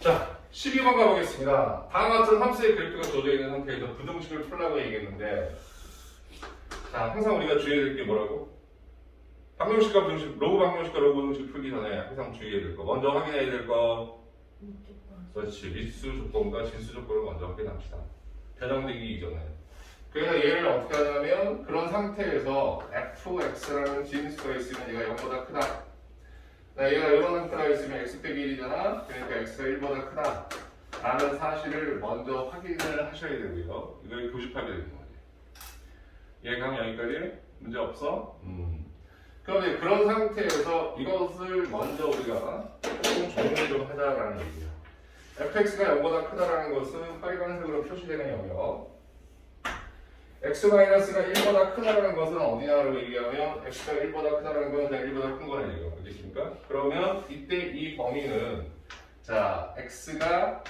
자, 12번 가보겠습니다. 다음과 같은 함수의 그래프가 주어져 있는 상태에서 부등식을 풀라고 얘기했는데, 자, 항상 우리가 주의해야 될 게 뭐라고? 방정식과 부등식, 로그 방정식과 로그 부등식 풀기 전에 항상 주의해야 될 거. 먼저 확인해야 될 거. 그렇지. 미수 조건과 진수 조건을 먼저 확인합시다. 변형되기 이전에. 그래서 얘를 어떻게 하냐면, 그런 상태에서 fx라는 진수가 있으면 얘가 0보다 크다. 나 얘가 이런 상태가 있으면 x 빼기 1이잖아. 그러니까 x가 1보다 크다. 라는 사실을 먼저 확인을 하셔야 되고요. 이걸 교집하게 되는 거지. 이해가 여기까지? 문제 없어? 음. 그런데 그런 상태에서 이것을 먼저 우리가 조금 정리 좀 하자라는 얘기야. fx가 0보다 크다라는 것은 빨간색으로 표시되는 영역. X-가 1보다 크다라는 것은 어디냐라고 얘기하면 x가 1보다 크다라는 건 그냥 1보다 큰 거라는 얘기가 알겠습니까? 그러면 이때 이 범위는 자 x가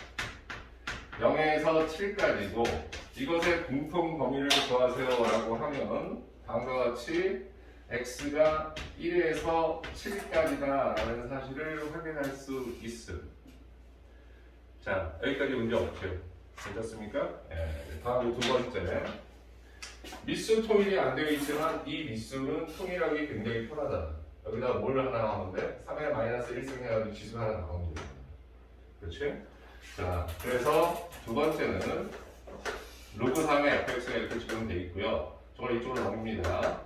0에서 7까지고 이것의 공통 범위를 구하세요 라고 하면 다음과 같이 x가 1에서 7까지다 라는 사실을 확인할 수 있음. 자 여기까지 문제 없죠? 괜찮습니까? 예, 다음 두 번째. 미수 통일이 안 되어 있지만 이 미수는 통일하기 굉장히 편하다. 여기다 뭘 하나 나오는데 3의 마이너스 1승 해가지고 지수 하나 나오면 돼. 그렇지? 자, 그래서 두 번째는 로그 3의 fx가 이렇게 지금 돼 있고요. 저걸 이쪽으로 넘깁니다.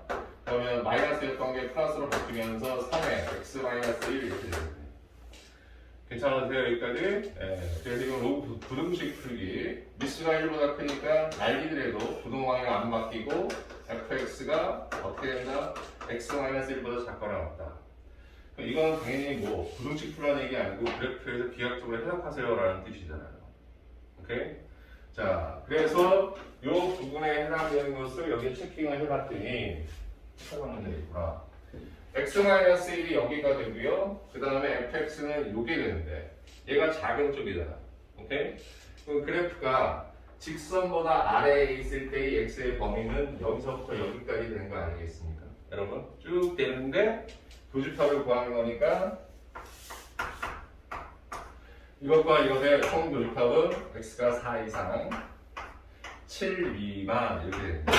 그러면 마이너스였던 게 플러스로 바뀌면서 3의 x 마이너스 1 이렇게 됩니다. 괜찮으세요 여기까지? 예, 그래서 로그 부- 부등식 풀기 미스가 1보다 크니까 날리더라도 부등방향 안 바뀌고 fx가 어떻게 된다? x-1보다 작거나 같다 이건 당연히 뭐 부등식 풀라는 얘기 아니고 그래프에서 비약적으로 해석하세요 라는 뜻이잖아요 오케이? 자 그래서 이 부분에 해당되는 것을 여기 체킹을 해봤더니 해석하는 데 있구나 x-1이 여기가 되고요. 그 다음에 fx는 요게 되는데 얘가 작은 쪽이잖아. 오케이? 그럼 그래프가 직선보다 아래에 있을 때의 x의 범위는 여기서부터 여기까지 되는 거 아니겠습니까? 여러분 쭉 되는데 교집합을 구하는 거니까 이것과 이것의 총 교집합은 x가 4 이상 7 미만 이렇게 됩니다.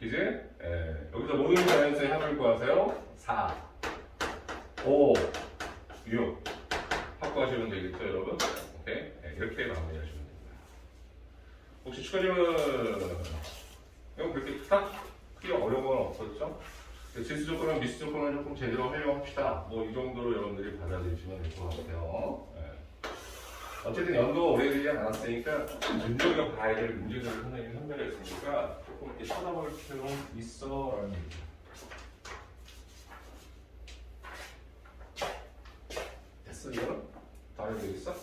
그지? 예, 여기서 모든 자연수의 합을 구하세요. 4, 5, 6 확보하시면 되겠죠, 여러분? 오케이? 예, 이렇게 마무리하시면 됩니다. 혹시 추가 질문? 이건 그렇게 딱 크게 어려운 건 없었죠? 그 진수 조건은 미수 조건을 조금 제대로 활용합시다. 뭐 이 정도로 여러분들이 받아들이시면 될 것 같아요. 예. 어쨌든 연도가 오래되지 않았으니까 눈여겨 봐야 될 문제들을 선생님이 선별했으니까 조금 이렇게 쳐다볼 필요는 있어 라는 얘기죠. 다 해도 되겠어?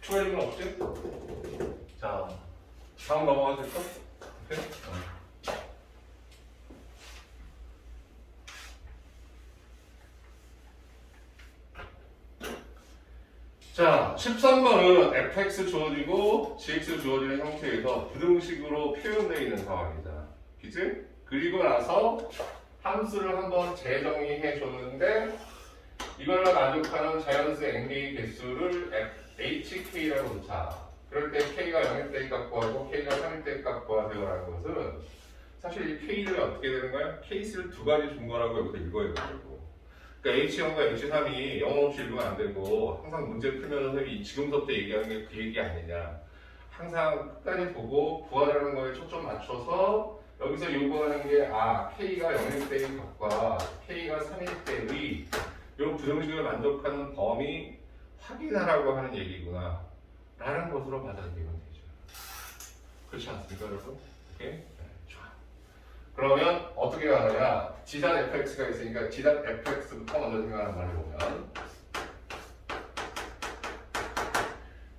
추가 질문 없지? 자 다음 넘어가도 될까? 오케이? 어. 자, 13번은 fx 주어지고 gx 주어지는 형태에서 부등식으로 표현되어 있는 상황이다. 그지? 그리고 나서 함수를 한번 재정의해 줬는데 이걸 만족하는 자연수 n개의 개수를 hk라고 놓자. 그럴 때 k가 0일 때값 구하고 k가 3일 때값 구하세요라는 것은 사실 이 k들이 어떻게 되는 거야? 케이스를 두 가지 준 거라고 여기서 읽어야 되고 그러니까 H0과 H3이 영어 없이 읽으면 안 되고 항상 문제 풀면 선생님이 지금부터 얘기하는 게 그 얘기 아니냐 항상 끝까지 보고 구하라는 거에 초점 맞춰서 여기서 요구하는 게 아 K가 0일 때의 값과 K가 3일 때의 요 부등식을 만족하는 범위 확인하라고 하는 얘기구나 라는 것으로 받아들이면 되죠 그렇지 않습니까 여러분? 오케이? 그러면 어떻게 가느냐 지단 fx가 있으니까 지단 fx부터 먼저 생각하는 걸 해보면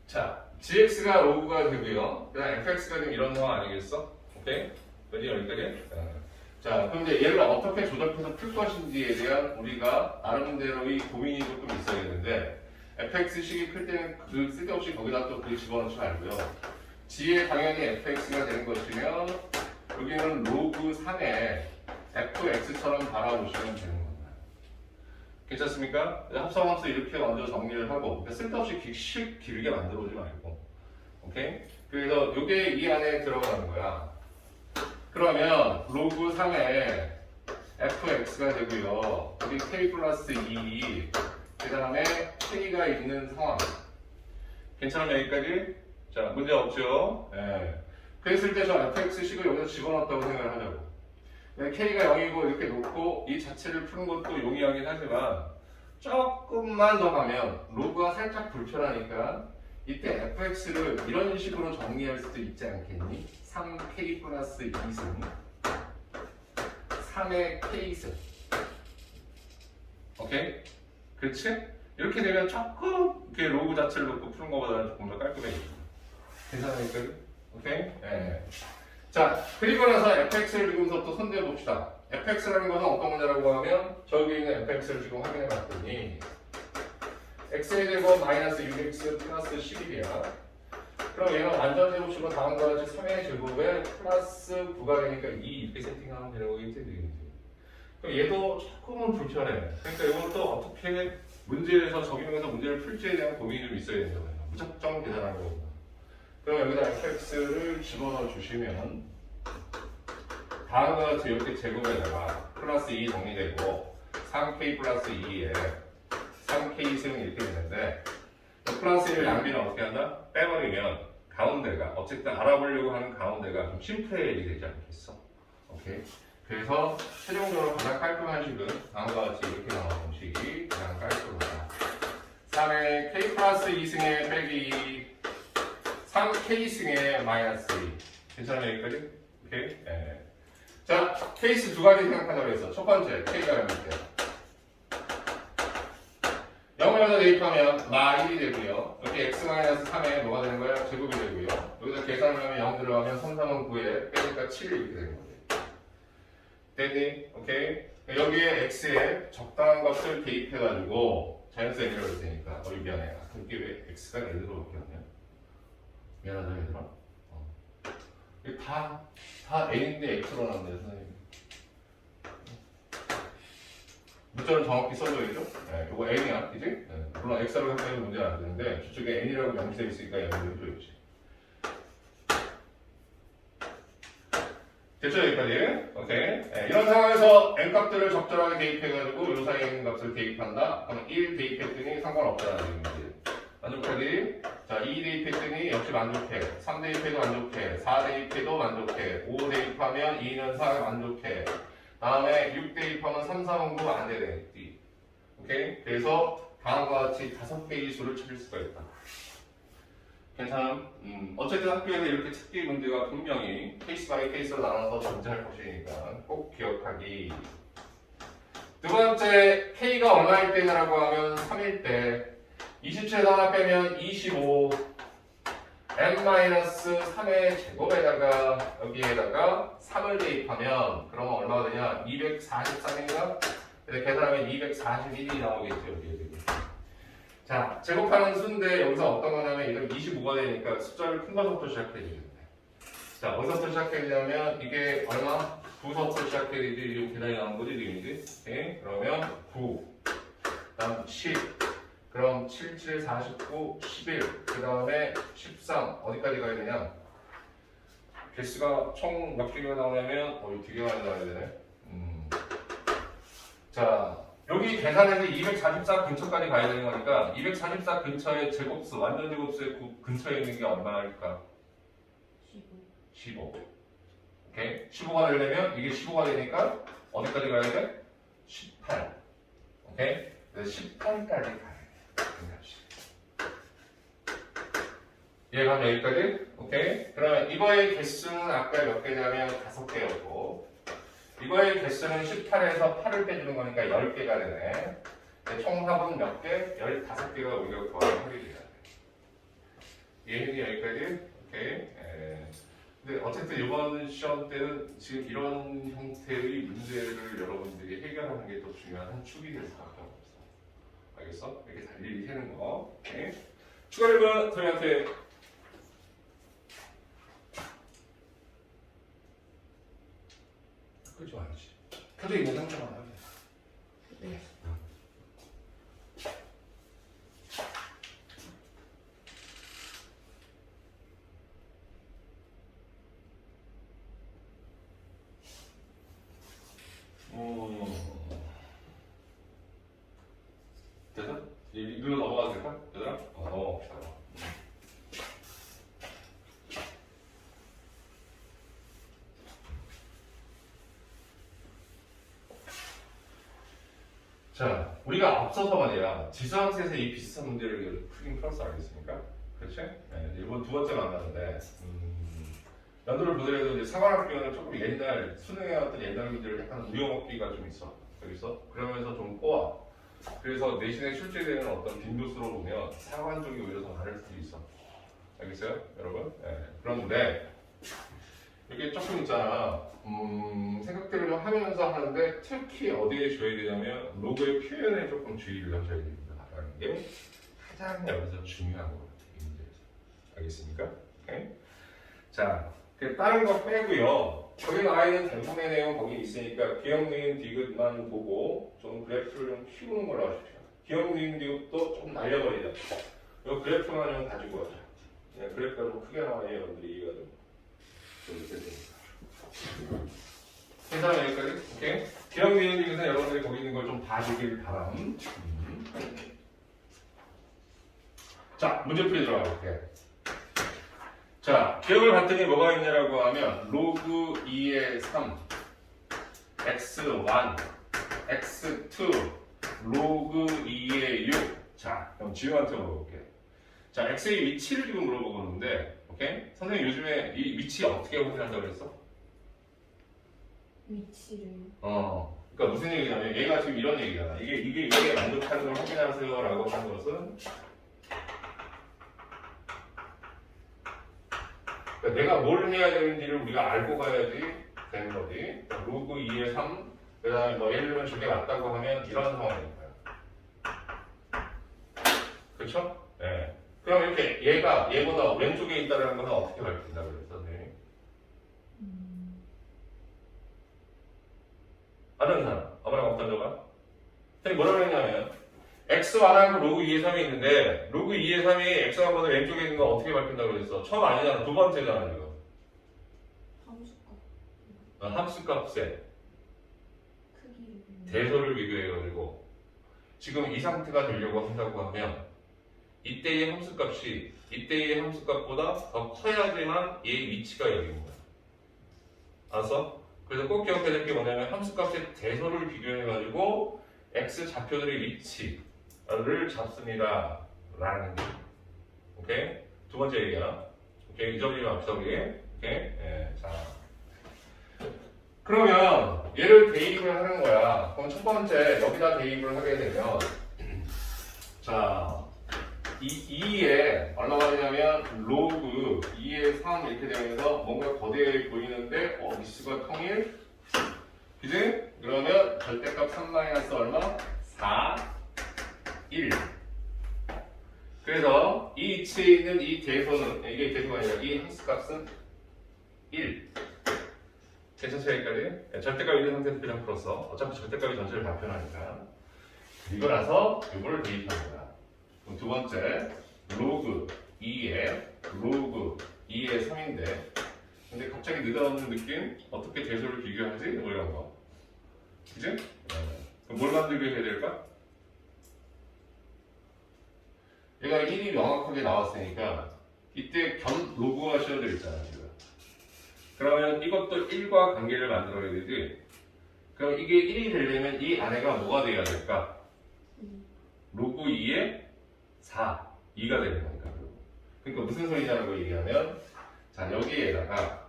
자 gx가 로그가 되고요 그 다음 fx가 지금 이런 상황 아니겠어? 오케이? 그지 여기까지? 네. 자 그럼 이제 얘를 어떻게 조작해서 풀 것인지에 대한 우리가 나름대로의 고민이 조금 있어야겠는데 fx식이 클 때는 그 쓸데없이 거기다 또 그 집어넣지 말고요 g에 당연히 fx가 되는 것이면 여기는 로그 3에 fx처럼 바라보시면 되는 겁니다. 괜찮습니까? 합성함수 이렇게 먼저 정리를 하고 쓸데없이 기, 실 길게 만들어 오지 말고 오케이? 그래서 이게 이 안에 들어가는 거야. 그러면 로그 3에 fx가 되고요. 여기 k 플러스 2, 그 다음에 k가 있는 상황. 괜찮으면 여기까지? 자, 문제 없죠? 예. 그랬을 때 저 fx식을 여기다 집어넣었다고 생각을 하자고. 네, k가 0이고 이렇게 놓고 이 자체를 푸는 것도 용이하긴 하지만 조금만 더 가면 로그가 살짝 불편하니까 이때 fx를 이런 식으로 정리할 수도 있지 않겠니? 3k 플러스 2승 3의 k승 오케이? 그렇지? 이렇게 되면 조금 이렇게 로그 자체를 놓고 푸는 것보다는 조금 더 깔끔해지죠 괜찮으니까 오케이? 예. 자 그리고 나서 fx를 또 손대어 봅시다 fx라는 것은 어떤 거냐라고 하면 저기 있는 fx를 지금 확인해 봤더니 x에 대고 마이너스 6x 플러스 11이야 그럼 얘는 완전 제곱식으로 다음과 같이 3의 제곱에 플러스 9가 되니까 2 이렇게 세팅하면 되는 거겠지 그지? 그럼 얘도 조금은 불편해 그러니까 이것도 어떻게 문제에서 적용해서 문제를 풀지에 대한 고민이 좀 있어야 된다고 해요 무작정 계산하는 거구나 그럼 여기다 fx를 집어넣어 주시면 다음과 같이 이렇게 제곱에다가 플러스 2 정리되고 3k 플러스 2에 3k승 이렇게 되는데 이 플러스 1 양비는 어떻게 한다? 빼버리면 가운데가 어쨌든 알아보려고 하는 가운데가 좀 심플해야 되지 않겠어? 오케이 그래서 최종적으로 가장 깔끔한 식은 다음과 같이 이렇게 나오는 식이 가장 깔끔하다 3의 k 플러스 2승의 빼기 3k승의 마이너스 2 괜찮아요 여기까지? 오케이? 예. 자 케이스 두 가지 생각하자고 했어 첫 번째 k가 0일 때 0을 여기다 대입하면 마 1이 되고요 여기 x-3에 뭐가 되는 거야? 제곱이 되고요 여기다 계산을 하면 0 들어가면 3, 3은 9에 빼니까 7이 이렇게 되는 거지 됐니? 오케이 여기에 x에 적당한 값을 대입해가지고 자연수 n이라고 할 테니까 어이 미안해 이게 왜 x가 n으로 바뀌었냐 미안하다 얘들아 어. 이게 다, 다 n인데 x로 나왔네 선생님 문자는 정확히 써줘야죠 네, 이거 n이야 그지? 네. 물론 x로 해도 문제는 안 되는데 저쪽에 n이라고 명시되어 있으니까 n을 해줘야지 됐죠 여기까지? 오케이 네, 이런 상황에서 n 값들을 적절하게 대입해가지고 이 사이에 있는 값을 대입한다 그러면 1 대입했더니 상관없다는 얘기지 만족하기 자, 2 대입했더니 역시 만족해. 3 대입해도 만족해. 4 대입해도 만족해. 5 대입하면 2는 4 만족해. 다음에 6 대입하면 3, 4, 9안 되네. D. 오케이? 그래서 다음과 같이 다섯 개의 수를 찾을 수가 있다. 괜찮음? 음, 어쨌든 학교에서 이렇게 찾기 문제가 분명히 케이스 바이 케이스로 나눠서 존재할 것이니까 꼭 기억하기. 두 번째, K가 얼마일 때냐라고 하면 3일 때 27에서 하나 빼면 25 n-3의 제곱에다가 여기에다가 3을 대입하면 그러면 얼마가 되냐 243인가? 근데 계산하면 241이 나오겠죠 여기에 자 제곱하는 수인데 여기서 어떤 거냐면 이건 25가 되니까 숫자를 큰 것부터 시작해야 되겠네 자 어디서부터 시작해야 되냐면 이게 얼마? 9서부터 시작해야 되지 이렇게 계산이 나온 거지 지금이지 오케이? 그러면 9 다음 10 그럼 7, 7, 49, 11, 그 다음에 13 어디까지 가야 되냐? 개수가 총 몇 개가 나오냐면 어 되게 많이 나와야 되네. 음. 자 여기 계산해서 244 근처까지 가야 되는 거니까 244 근처의 제곱수 완전 제곱수의 구- 근처에 있는 게 얼마일까? 15. 오케이 15가 되려면 이게 15가 되니까 어디까지 가야 돼? 18. 오케이 18까지 가야 돼. 이해가 여기까지? 오케이? 그러면 이거의 개수는 아까 몇 개냐면 다섯 개였고 이거의 개수는 18에서 8을 빼주는 거니까 10개가 되네 근데 총 합은 몇 개? 15개가 우리가 구하는 확률이야 이해했니 여기까지? 오케이? 예. 근데 어쨌든 이번 시험 때는 지금 이런 형태의 문제를 여러분들이 해결하는 게 또 중요한 한 축이 될 수밖에 없어 알겠어? 이렇게 달리기 해는 거. 그렇죠, 네. 추가해봐, 저희한테. 그렇지, 않지. 표정이 못한잖아. 네. 자, 우리가 앞서서 말이야. 지수학에서 이 비슷한 문제를 풀긴 풀었어. 알겠습니까? 그렇지? 네, 이번 두 번째 만나는데 음, 연도를 보더라도 이제 사관학교는 조금 옛날 수능에 왔던 옛날 문제를 약간 우려먹기가 좀 있어. 여기서 그러면서 좀 꼬아. 그래서 내신에 출제되는 어떤 빈도수로 보면 사관 쪽이 오히려 더 많을 수도 있어. 알겠어요? 여러분? 네, 그런데 이게 조금 있잖아 음, 생각들을 좀 하면서 하는데 특히 어디에 줘야 되냐면 로고의 표현에 조금 주의를 하셔야 됩니다 라는 게 가장 여기서 중요한 것 같아요 이 문제에서 알겠습니까? 오케이? 자 그 다른 거 빼고요. 거기 나와 있는 대부분의 내용 거기 있으니까 기억 니은 디귿만 보고 좀 그래프를 좀 키우는 걸로 하십시오. 기억 니은 디귿도 조금 날려버리자. 이 그래프만 좀 가지고 와자. 네, 그래프가 좀 크게 나와야 여러분들이 이해가 좀, 을 테니까. 괜찮아요 여기까지? 오케이? 기억 니은 디귿은 여러분들이 거기 있는 걸 좀 봐주길 바람. 음. 자, 문제풀이 들어가 볼게요. 자, 기억을 봤더니 뭐가 있냐라고 하면 로그 2의 3, x1, x2, 로그 2의 6. 자, 그럼 지우한테 물어볼게. 자, x의 위치를 지금 물어보는데, 오케이? 선생님 요즘에 이 위치 어떻게 확인한다고 그랬어? 위치를 어. 그러니까 무슨 얘기냐면 얘가 지금 이런 얘기잖아. 이게 이게 이게 만족하는 걸 확인하세요라고 한 것은 그러니까 내가 뭘 해야 되는지를 우리가 알고 가야지 되는 거지. 로그 2의 3, 그 다음에 뭐 예를 들면 저게 맞다고 하면 이런 상황인 거야. 그렇죠? 네. 그럼 이렇게 얘가 얘보다 왼쪽에 있다는 것은 어떻게 밝힌다 그랬어, 선생님? 아는 사람, 아무나 없던 적가? 선생님 뭐라고 했냐면 x1하고 로그 2의 3이 있는데 로그 2의 3이 x1보다 왼쪽에 있는 거 어떻게 밝힌다고 그랬어? 처음 아니잖아, 두 번째잖아 지금. 함수값. 어, 함수값에. 대소를 비교해가지고. 지금 이 상태가 되려고 한다고 하면 이때의 함수값이 이때의 함수값보다 더 커야지만 얘의 위치가 여기인 거야. 알았어? 그래서 꼭 기억해야 될 게 뭐냐면 함수값의 대소를 비교해가지고 x 좌표들의 위치를 잡습니다. 라는 게. 오케이? 두 번째 얘기야. 오케이? 이 점이 합시다, 우리. 오케이? 예, 자. 그러면 얘를 대입을 하는 거야. 그럼 첫 번째 여기다 대입을 하게 되면 자, 이 2에 얼마가 되냐면 로그 2에 3 이렇게 되면서 뭔가 거대해 보이는데 어 미수가 통일 그지? 그러면 절대값 3 마이너스 얼마? 4 1 그래서 이 위치에 있는 이 대소는 이게 대소가 아니라 이 함수값은 1 괜찮죠 여기까지? 네, 절대값 있는 상태에서 그냥 풀었어 어차피 절대값이 전체를 발표하니까 대입하는 거야 그럼 두 번째 로그 2에 로그 2에 3인데 근데 갑자기 느닷없는 느낌? 어떻게 대소를 비교하지? 뭐 이런 거 그지? 네. 그럼 뭘 만들게 해야 될까? 얘가 1이 명확하게 나왔으니까 이때 겸 로그가 씌워져 있잖아 지금 그러면 이것도 1과 관계를 만들어야 되지 그럼 이게 1이 되려면 이 안에가 뭐가 돼야 될까? 로그 2에 4, 2가 되는 거니까. 그러니까 무슨 소리냐고 얘기하면, 자, 여기에다가,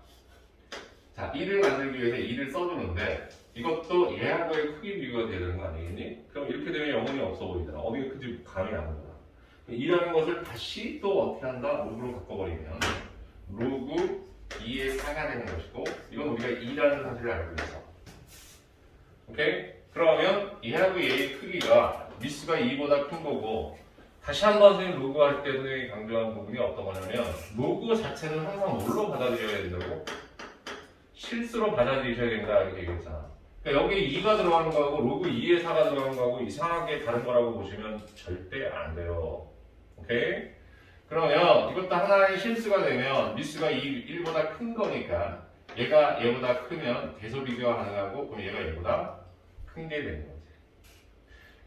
자, 1을 만들기 위해서 2를 써주는데, 이것도 얘하고의 크기 비교가 되는 거 아니겠니? 그럼 이렇게 되면 영혼이 없어 보이잖아. 어디가 큰지 감이 안 오잖아. 2라는 것을 다시 또 어떻게 한다? 로그로 바꿔버리면, 로그 2의 4가 되는 것이고, 이건 우리가 2라는 사실을 알고 있어. 오케이? 그러면 얘하고 얘의 크기가 미스가 2보다 큰 거고 다시 한번 선생님 로그 할 때 선생님이 강조한 부분이 어떤 거냐면 로그 자체는 항상 뭘로 받아들여야 된다고? 실수로 받아들이셔야 된다 이렇게 얘기했잖아. 그러니까 여기 2가 들어가는 거하고 로그 2에 4가 들어가는 거하고 이상하게 다른 거라고 보시면 절대 안 돼요. 오케이? 그러면 이것도 하나의 실수가 되면 미수가 2, 1보다 큰 거니까 얘가 얘보다 크면 계속 비교가 가능하고 그럼 얘가 얘보다 큰 게 되는 거지.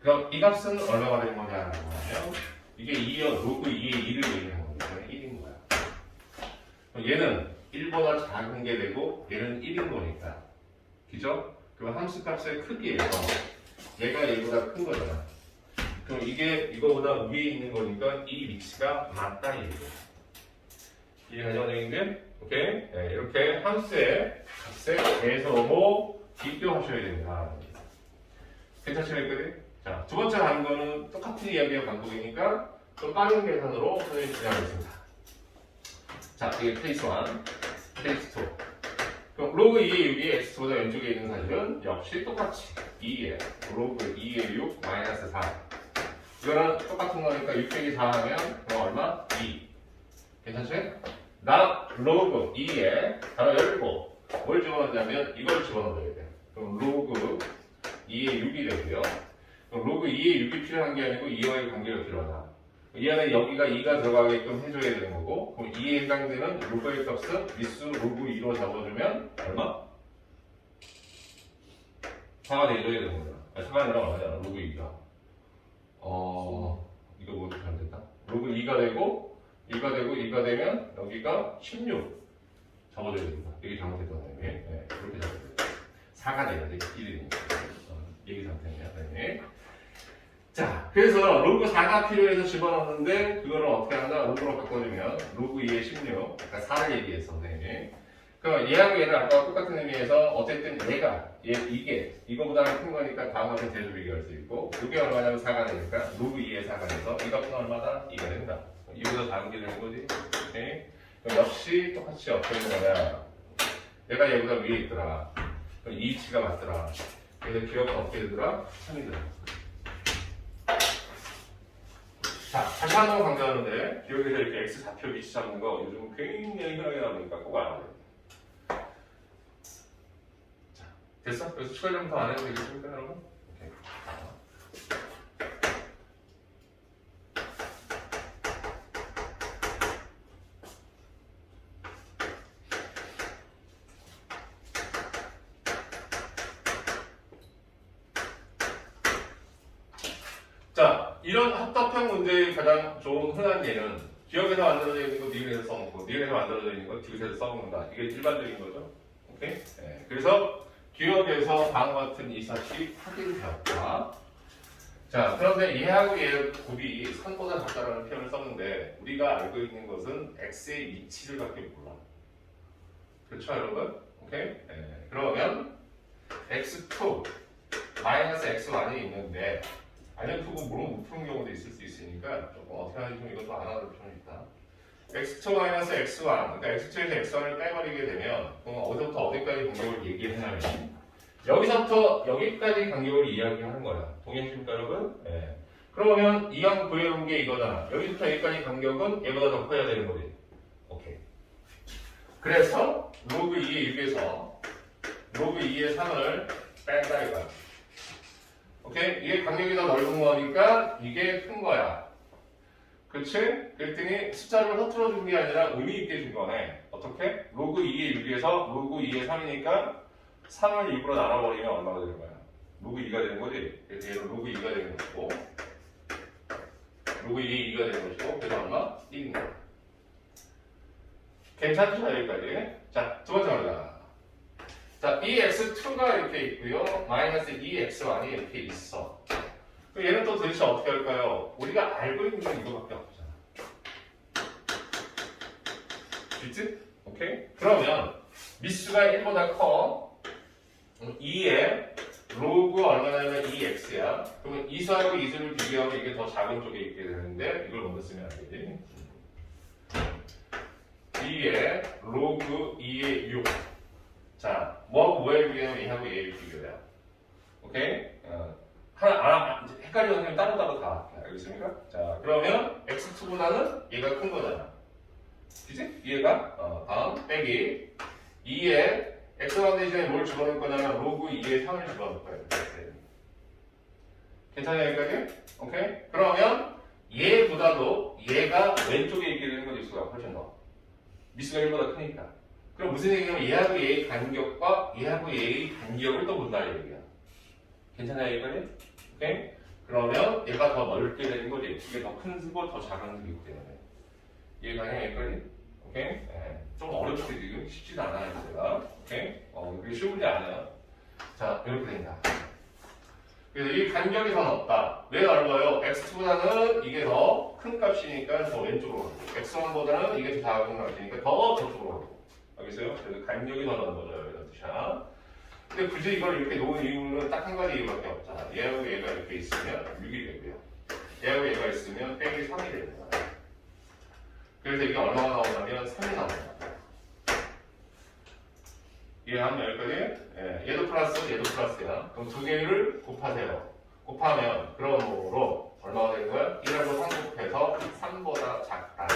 그럼 이 값은 얼마가 되는 거냐라고 하면 이게 2여 로그 2의 2를 얘기하는 때문에 1인 거야. 얘는 1보다 작은 게 되고 얘는 1인 거니까. 그죠? 그럼 함수 값의 크기에서 얘가 얘보다 큰 거잖아. 그럼 이게 이거보다 위에 있는 거니까 이 위치가 맞다 이거죠. 이해가죠, 선생님들? 오케이? 네, 이렇게 함수의 값에 대해서 비교하셔야 된다. 괜찮으시겠거든? 자, 두 번째 하는 거는 똑같은 이야기의 반복이니까 좀 빠른 계산으로 선생님이 진행하겠습니다. 자, 이게 케이스 1, 케이스 2. 그럼 로그 2의 6이 x 보다 왼쪽에 있는 사실은 역시 똑같이 2에 로그 2의 6 마이너스 4. 이거랑 똑같은 거니까 6 빼기 4 하면 그럼 얼마? 2. 괜찮지? 나 로그 2에 바로 열고 뭘 집어넣냐면 이걸 집어넣어야 돼. 그럼 로그 2의 6이 되고요. 로그 2의 6이 필요한 게 아니고 2와의 관계가 필요하다. 이 안에 여기가 2가 들어가게끔 해줘야 되는 거고 그럼 2에 해당되는 로그의 값은 미수 로그 2로 잡아주면 얼마? 4가 돼줘야 되는 거잖아. 아니, 4가 아니라 얼마잖아. 로그 2가. 어... 이거 뭐 잘못됐다. 로그 2가 되고 2가 되고 2가 되면 여기가 16 잡아줘야 됩니다. 여기 잘못했던 거 네, 그렇게 잡아줘야 돼. 4가 돼야 돼. 1이니까. 어, 얘기 상태냐. 네. 자, 그래서 로그 4가 필요해서 집어넣는데 그거를 어떻게 하나 로그로 바꿔주면 로그 2의 16, 아까 4를 얘기했어, 선생님이. 그럼 얘하고 얘를 아까 똑같은 의미에서 어쨌든 얘가 얘 이게 이거보다는 큰 거니까 다음 같은 대조 비교할 수 있고 이게 얼마냐면 4가 되니까 로그 2의 4가 돼서 이 값은 얼마다? 2가 된다. 이보다 게 되는 거지. 오케이? 그럼 역시 똑같이 어떻게 거냐? 얘가 얘보다 위에 있더라. 그럼 이 위치가 맞더라. 그래서 기억은 어떻게 되더라? 3이 더라. 자, 다시 한 번 강조하는데 기억에서 이렇게 x 좌표 위치 잡는 거 요즘 굉장히 흔하게 나오니까 꼭 알아야 돼. 자, 됐어? 그래서 추가 점더 안 해도 되겠습니까, 여러분? 오케이. 자, 이런 합답형 문제의 가장 좋은 흔한 예는 기억에서 만들어져 있는 거 니은에서 써먹고 니은에서 만들어져 있는 거 디귿에서 써먹는다. 이게 일반적인 거죠. 오케이? 네, 그래서 기억에서 다음과 같은 이사시 확인되었다. 자, 그런데 얘하고 얘 곱이 선보다 작다라는 표현을 썼는데 우리가 알고 있는 것은 x의 위치를 밖에 몰라. 그렇죠, 여러분? 오케이? 네, 그러면 x2 마이너스 x1이 있는데 알려두고 모르고 못 푸는 경우도 있을 수 있으니까 조금 어떻게 하는지 좀 이것도 안 알아볼 필요는 있다. x2 마이너스 x1, 그러니까 x2에서 x1을 빼버리게 되면 그럼 어디서부터 어디까지 간격을 얘기를 하냐면 여기서부터 여기까지 간격을 이야기하는 거야. 동의하십니까 여러분? 네. 그러면 이왕 구해온 게 이거잖아. 여기부터 여기까지 간격은 얘보다 더 커야 되는 거지. 오케이. 그래서 로그 2의 6에서 로그 2의 3을 뺀다 이거야. 오케이? 이게 간격이 더 넓은 거니까 이게 큰 거야. 그치? 그랬더니 숫자를 허투루 준게 아니라 의미 있게 준 거네. 어떻게? 로그 2의 6에서 로그 2의 3이니까 3을 6으로 나눠버리면 얼마가 되는 거야? 로그 2가 되는 거지? 그래서 얘는 로그 2가 되는 것이고 로그 2의 2가 되는 것이고 그래서 얼마? 1인 거야. 괜찮죠? 여기까지. 자, 두 번째 말이다. 자, 이 x2가 이렇게 있고요. 마이너스 이 x1이 이렇게 있어. 얘는 또 도대체 어떻게 할까요? 우리가 알고 있는 건 이거밖에 없잖아. 그치? 오케이? 그러면 미수가 1보다 커. 2에 로그 얼마냐면 2x야. 그러면 이수하고 이수를 비교하면 이게 더 작은 쪽에 있게 되는데 이걸 먼저 쓰면 안 되지. 2에 로그 2의 6. 자, 뭐하고 뭐에 비교하면 얘하고 얘의 비교야. 오케이? 어, 하나, 아, 이제 헷갈리는 선생님 따로 따로 다. 알겠습니까? 자, 그러면 x2보다는 얘가 큰 거잖아. 그지? 얘가, 어, 다음, 빼기. 2에 x1 대신에 뭘 집어넣을 거냐면 로그 2의 3을 집어넣을 거예요. 괜찮아요, 여기까지? 오케이? 그러면 얘보다도 얘가 왼쪽에 있게 되는 거지, 수가 훨씬 더. 미수가 1보다 크니까. 그럼 무슨 얘기냐면 얘하고 얘의 간격과 얘하고 얘의 간격을 또 본다는 얘기야. 괜찮아요, 여기까지? 오케이? 그러면 얘가 더 넓게 되는 거지. 이게 더 큰 수고 더 작은 수이기 때문에. 이해가냐, 여기까지? 오케이? 예. 좀 어렵지, 지금. 쉽지도 않아요, 제가. 오케이? 어, 이게 쉬운 게 아니야. 자, 이렇게 된다. 그래서 이 간격이 더 넓다. 왜 넓어요? x2보다는 이게 더 큰 값이니까 더 왼쪽으로 가고, x1보다는 이게 더 작은 값이니까 더 저쪽으로 가고. 알겠어요? 그래서 간격이 더 넓어져요, 이런 뜻이야. 근데 굳이 이걸 이렇게 놓은 이유는 딱 한 가지 이유밖에 없잖아. 얘하고 얘가 이렇게 있으면 6이 되고요. 얘하고 얘가 있으면 빼기 3이 되는 거야. 그래서 이게 얼마가 나오냐면 3이 나옵니다. 이해하면 여기까지? 예, 얘도 플러스, 얘도 플러스야. 그럼 두 개를 곱하세요. 곱하면 그러므로 얼마가 되는 거야? 1하고 3 곱해서 3보다 작다.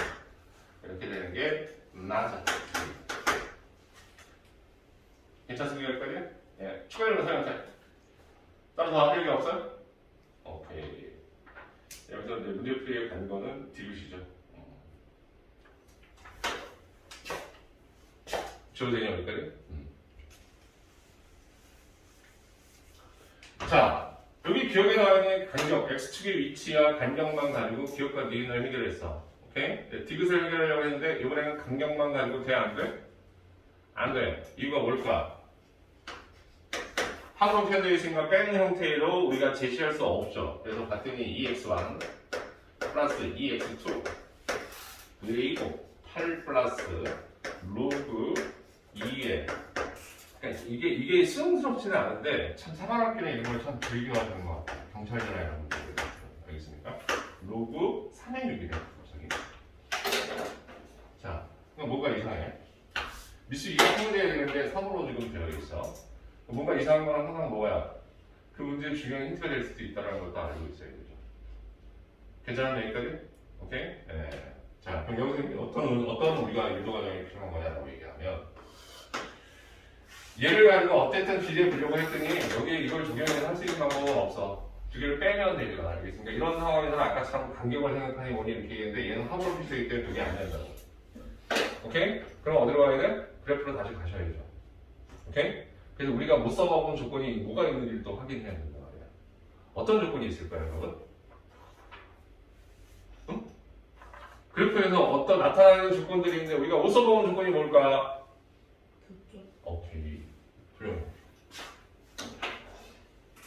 이렇게 되는 게 맞아. 괜찮습니까 여기까지? 예, 추가적으로 생각해. 따로 더 할 얘기 없어요? 오케이. 여기서 이제 문제 풀이에 간 거는 디귿이죠. 지워도 되냐 여기까지? 음. 자, 여기 기억에 나와 있는 간격, x축의 위치와 간격만 가지고 기억과 니은을 해결했어. 오케이? 네, 디귿을 해결하려고 했는데 이번에는 간격만 가지고 돼? 안 돼? 안 돼. 이유가 뭘까? 항공 표현되어 있으니까 빼는 형태로 우리가 제시할 수 없죠. 그래서 봤더니 2x1 플러스 2x2 그리고 8 플러스 로그 2에 그러니까 이게 이게 수용스럽지는 않은데 참 사관학교는 이런 걸 참 즐겨 하는 것 같아요. 경찰이나 이런 분들 알겠습니까? 로그 3의 6이네요. 갑자기. 자, 그럼 뭔가 이상해. 미수 2가 통제해야 되는데 3으로 지금 되어 있어. 뭔가 이상한 건 항상 뭐야? 그 문제의 중요한 힌트가 될 수도 있다는 것도 알고 있어야 되죠. 괜찮은 얘기까지? 오케이? 네. 자, 그럼 여기서 어떤, 어떤 우리가 유도 과정이 필요한 거냐라고 얘기하면 얘를 가지고 어쨌든 비례 보려고 했더니 여기에 이걸 적용해서 할수 있는 방법은 없어. 두 개를 빼면 되죠. 알겠습니까? 이런 상황에서는 아까처럼 간격을 생각하니 뭐니 이렇게 얘기했는데 얘는 합으로 필수이기 때문에 그게 안 된다고. 오케이? 그럼 어디로 가야 돼? 그래프로 다시 가셔야죠. 오케이? 그래서 우리가 못 써봐본 조건이 뭐가 있는지를 또 확인해야 된단 말이야. 어떤 조건이 있을까요, 여러분? 응? 그래프에서 어떤 나타나는 조건들이 있는데 우리가 못 써본 조건이 뭘까? 오케이. 훌륭해.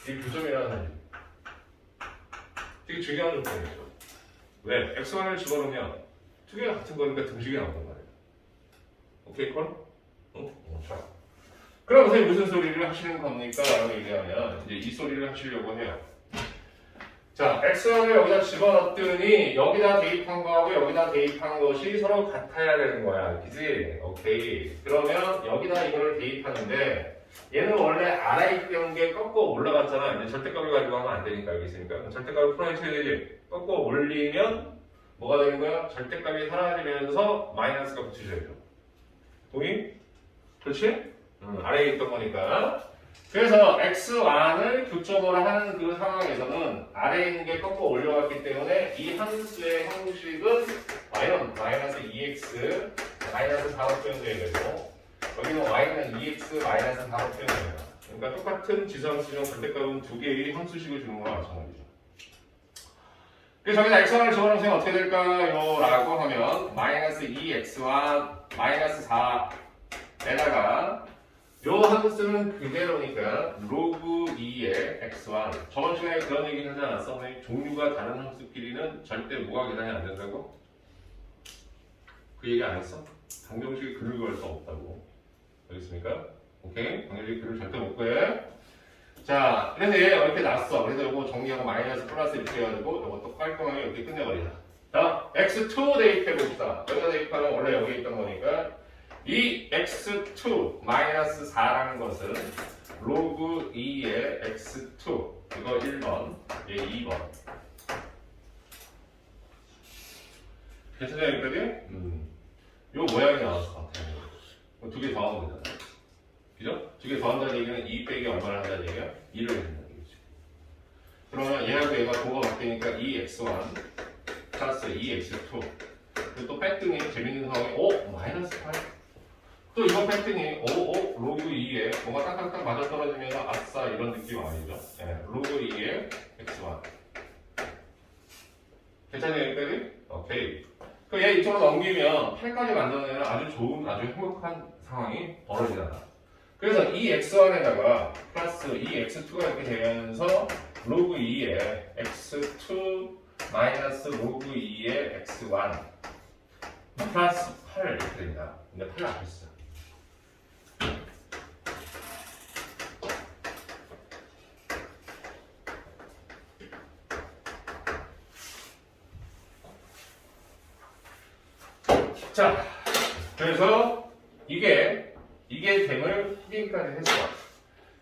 이 교점이라는 사실 되게 중요한 조건이죠. 왜? x1을 집어넣으면 두 개가 같은 거니까 등식이 나온단 말이에요. 오케이, 콜? 응? 어, 좋아. 그럼 선생님 무슨 소리를 하시는 겁니까? 라고 얘기하면 이제 이 소리를 하시려고 해요. 자, x1을 여기다 집어넣었더니 여기다 대입한 거하고 여기다 대입한 것이 서로 같아야 되는 거야. 그지? 오케이. 그러면 여기다 이거를 대입하는데 얘는 원래 아래 있던 게 꺾어 올라갔잖아. 이제 절대값을 가지고 하면 안 되니까 여기 있으니까. 절대값을 풀어내야 되지. 꺾어 올리면 뭐가 되는 거야? 절대값이 사라지면서 마이너스가 붙여져야죠. 동의? 그렇지? 음, 아래에 있던 거니까. 그래서 x1을 교점으로 하는 그 상황에서는 아래에 있는 게 꺾어 올려갔기 때문에 이 함수의 형식은 y는 마이너스 2x 마이너스 4로 표현되야 되고 여기는 y는 2x 마이너스 4로 표현돼요. 그러니까 똑같은 지수함수중 절대값은 두 개의 함수식을 주는 거랑 마찬가지죠. 그래서 저기다 x1을 집어넣으면 어떻게 될까요? 라고 하면 마이너스 2x와 마이너스 4에다가 요 함수는 그대로니까 로그 2의 x1 저번 시간에 그런 얘기 하지 않았어? 종류가 다른 함수끼리는 절대 뭐가 계산이 안 된다고? 그 얘기 안 했어? 방정식이 글을 구할 수 없다고 알겠습니까? 오케이? 방정식이 글을 절대 못 구해 자 그래서 얘 이렇게 났어 그래서 이거 정리하고 마이너스 플러스 이렇게 해가지고 이것도 깔끔하게 이렇게 끝내버리자 자 x2 대입해봅시다 여기다 대입하면 원래 여기 있던 거니까 이 x2 마이너스 4라는 것은 로그 2의 x2 이거 1번 얘 2번 괜찮아요 여기까지? 음. 요 모양이 나왔을 것 같아요 두 개 더 하면 되잖아 그죠? 두 개 더한다는 얘기는 2 빼기 얼마를 한다는 얘기야? 2를 해준다는 얘기지. 그러면 얘하고 얘가 도가 바뀌니까 2x1 플러스 2x2 그리고 또 뺐더니 재밌는 상황이 오! 마이너스 8 또 이번 뺐더니 오, 오, 로그 2에 뭐가 딱딱딱 맞아떨어지면 아싸 이런 느낌 아니죠? 예, 로그 2에 x1 괜찮아요 여기까지? 오케이 그럼 얘 이쪽으로 넘기면 8까지 만들어내는 아주 좋은 아주 행복한 상황이 벌어지잖아 그래서 이 x1에다가 플러스 이 x2가 이렇게 되면서 로그 2에 x2 마이너스 로그 2에 x1 플러스 8 이렇게 됩니다. 근데 8 앞에 있어. 자, 그래서 이게 이게 됨을 확인까지 했어.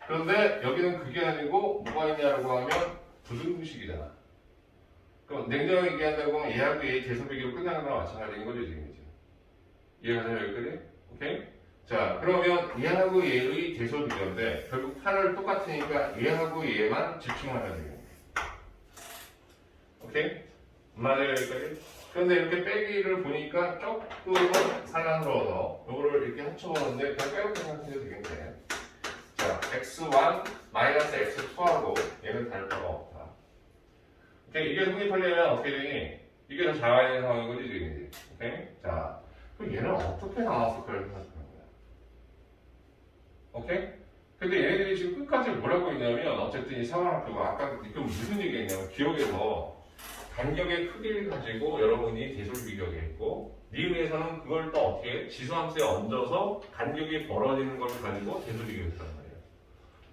그런데 여기는 그게 아니고 뭐가 있냐라고 하면 부등식이잖아. 그럼 냉정하게 얘기한다고 하면 얘하고 얘의 계속 비교로 끝나는 거랑 마찬가지인 거죠 지금 이제. 이해가 돼요 여기까지? 오케이? 자 그러면 얘하고 얘의 계속 비교인데 결국 8을 똑같으니까 얘하고 얘만 집중하면 되겠네. 오케이? 맞아요 여기까지? 그런데 이렇게 빼기를 보니까 조금은 사랑스러워서 이거를 이렇게 합쳐보는데 그냥 빼놓고 생각해도 되겠네. 자, x1 마이너스 x2하고 얘는 다를 바가 없다. 오케이, 이게 성립하려면 어떻게 되니? 이게 더 되는 상황인 거지, 지금. 오케이? 자, 그럼 얘는 어떻게 나왔을까를 생각하는 거야. 오케이? 근데 얘네들이 지금 끝까지 뭐라고 했냐면, 어쨌든 이 상황학교가 아까 그 무슨 얘기했냐면, 기억에서 간격의 크기를 가지고 여러분이 대솔 비교했고, 니은에서는 그걸 또 어떻게 지수함수에 얹어서 간격이 벌어지는 걸 가지고 대솔 비교했단 말이에요.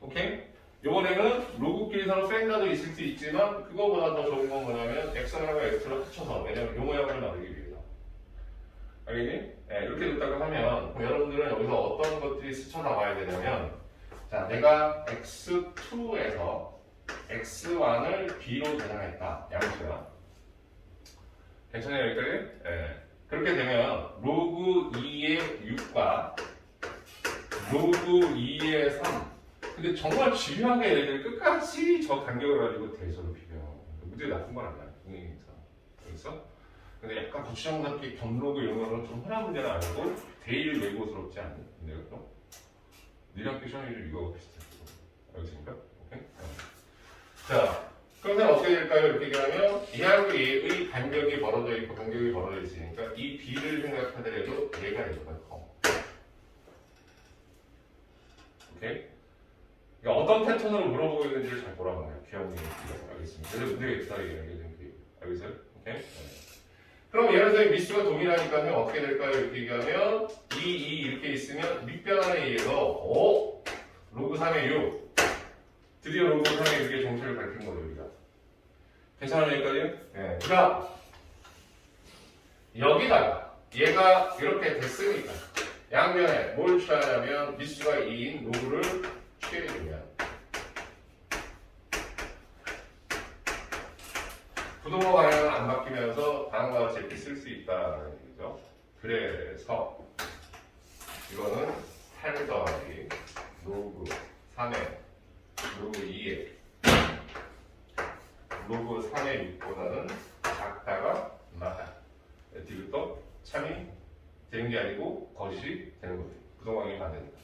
오케이? 이번에는 로그끼리 서로 뺀가도 있을 수 있지만 그거보다 더 좋은 건 뭐냐면 x하고 x로 합쳐서 왜냐면 요 모양을 만들기 위해서 알겠니? 네, 이렇게 됐다고 하면 여러분들은 여기서 어떤 것들이 스쳐 나와야 되냐면 자 내가 x2에서 x1을 b로 저장했다 양수야 괜찮아요 여기까지? 네. 그렇게 되면 로그 2의 6과 로그 2의 3 근데 정말 중요하게 얘네들 끝까지 저 간격을 가지고 대서로 비교. 문제 나쁜 건 아니야. 분위기상. 알겠어? 근데 약간 구치정답기 겸로그 이런 거는 좀 흔한 문제는 아니고 제일 외고스럽지? 근데 또 니랑 피션이 좀 이거 비슷해. 알겠습니까? 오케이? 어. 자, 그러면 어떻게 될까요? 이렇게 얘기하면 얘하고 얘의 간격이 벌어져 있고 간격이 벌어져 있으니까 이 b를 생각하더라도 얘가 얘보다 커. 오케이? 그러니까 어떤 패턴으로 물어보고 있는지를 잘 보라는 거예요. 기억이 알겠습니다. 그래서 문제가 있다 얘기하는 게 알겠어요? 오케이? 네. 그럼 예를 들어 미수가 동일하니까요 어떻게 될까요? 이렇게 얘기하면 2, 2 이렇게 있으면 밑변환에 의해서 어? 로그 3의 6 드디어 3의 6의 정체를 밝힌 거죠 우리가 괜찮아요 여기까지? 네. 그러니까 여기다가 얘가 이렇게 됐으니까 양면에 뭘 취하냐면 미수가 2인 로그를 취해주면 부동호 방향은 안 바뀌면서 다음과 같이 이렇게 쓸 수 있다는 얘기죠. 그래서 이거는 8 더하기 로그 3의 로그 2의 로그 3의 6보다는 작다가 많다. 뒤부터 참이 되는 게 아니고 거짓이 되는 거죠. 부동항이 반대니까.